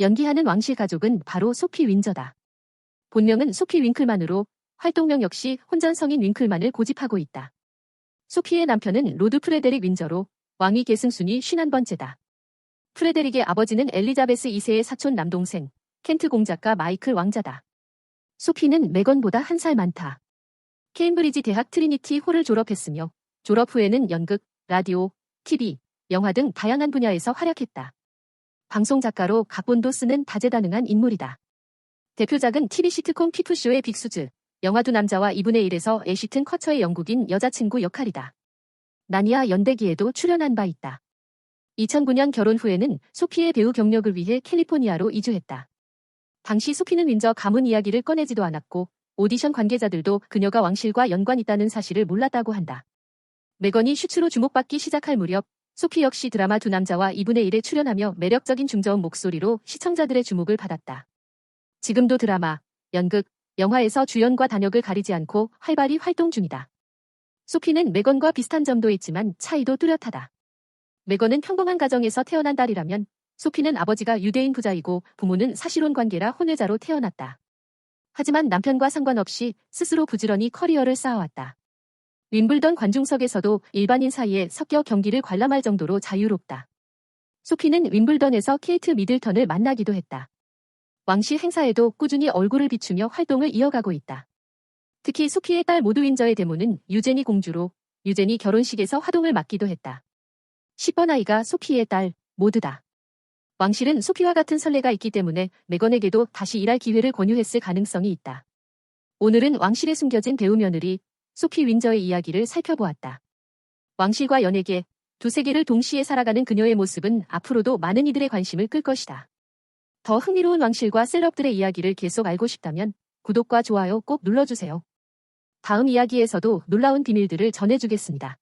연기하는 왕실 가족은 바로 소피 윈저다. 본명은 소피 윙클만으로 활동명 역시 혼전 성인 윙클만을 고집하고 있다. 소피의 남편은 로드 프레데릭 윈저로 왕위 계승 순위 51번째다. 프레데릭의 아버지는 엘리자베스 2세의 사촌 남동생, 켄트 공작가 마이클 왕자다. 소피는 메건보다 한 살 많다. 케임브리지 대학 트리니티 홀을 졸업했으며 졸업 후에는 연극, 라디오, TV, 영화 등 다양한 분야에서 활약했다. 방송 작가로 각본도 쓰는 다재다능한 인물이다. 대표작은 TV 시트콤 피프쇼의 빅수즈, 영화 두 남자와 2분의 1에서 애시튼 커처의 영국인 여자친구 역할이다. 나니아 연대기에도 출연한 바 있다. 2009년 결혼 후에는 소피의 배우 경력을 위해 캘리포니아로 이주했다. 당시 소피는 윈저 가문 이야기를 꺼내지도 않았고 오디션 관계자들도 그녀가 왕실과 연관 있다는 사실을 몰랐다고 한다. 메건이 슈츠로 주목받기 시작할 무렵 소피 역시 드라마 두 남자와 2분의 1에 출연하며 매력적인 중저음 목소리로 시청자들의 주목을 받았다. 지금도 드라마, 연극, 영화에서 주연과 단역을 가리지 않고 활발히 활동 중이다. 소피는 메건과 비슷한 점도 있지만 차이도 뚜렷하다. 메건은 평범한 가정에서 태어난 딸이라면 소피는 아버지가 유대인 부자이고 부모는 사실혼 관계라 혼외자로 태어났다. 하지만 남편과 상관없이 스스로 부지런히 커리어를 쌓아왔다. 윈블던 관중석에서도 일반인 사이에 섞여 경기를 관람할 정도로 자유롭다. 소피는 윈블던에서 케이트 미들턴을 만나기도 했다. 왕실 행사에도 꾸준히 얼굴을 비추며 활동을 이어가고 있다. 특히 소피의 딸 모두 윈저의 데모는 유제니 공주로 유제니 결혼식에서 화동을 맡기도 했다. 10번 아이가 소피의 딸 모두다. 왕실은 소피와 같은 선례가 있기 때문에 메건에게도 다시 일할 기회를 권유했을 가능성이 있다. 오늘은 왕실에 숨겨진 배우 며느리 소피 윈저의 이야기를 살펴보았다. 왕실과 연예계, 두 세계를 동시에 살아가는 그녀의 모습은 앞으로도 많은 이들의 관심을 끌 것이다. 더 흥미로운 왕실과 셀럽들의 이야기를 계속 알고 싶다면 구독과 좋아요 꼭 눌러주세요. 다음 이야기에서도 놀라운 비밀들을 전해주겠습니다.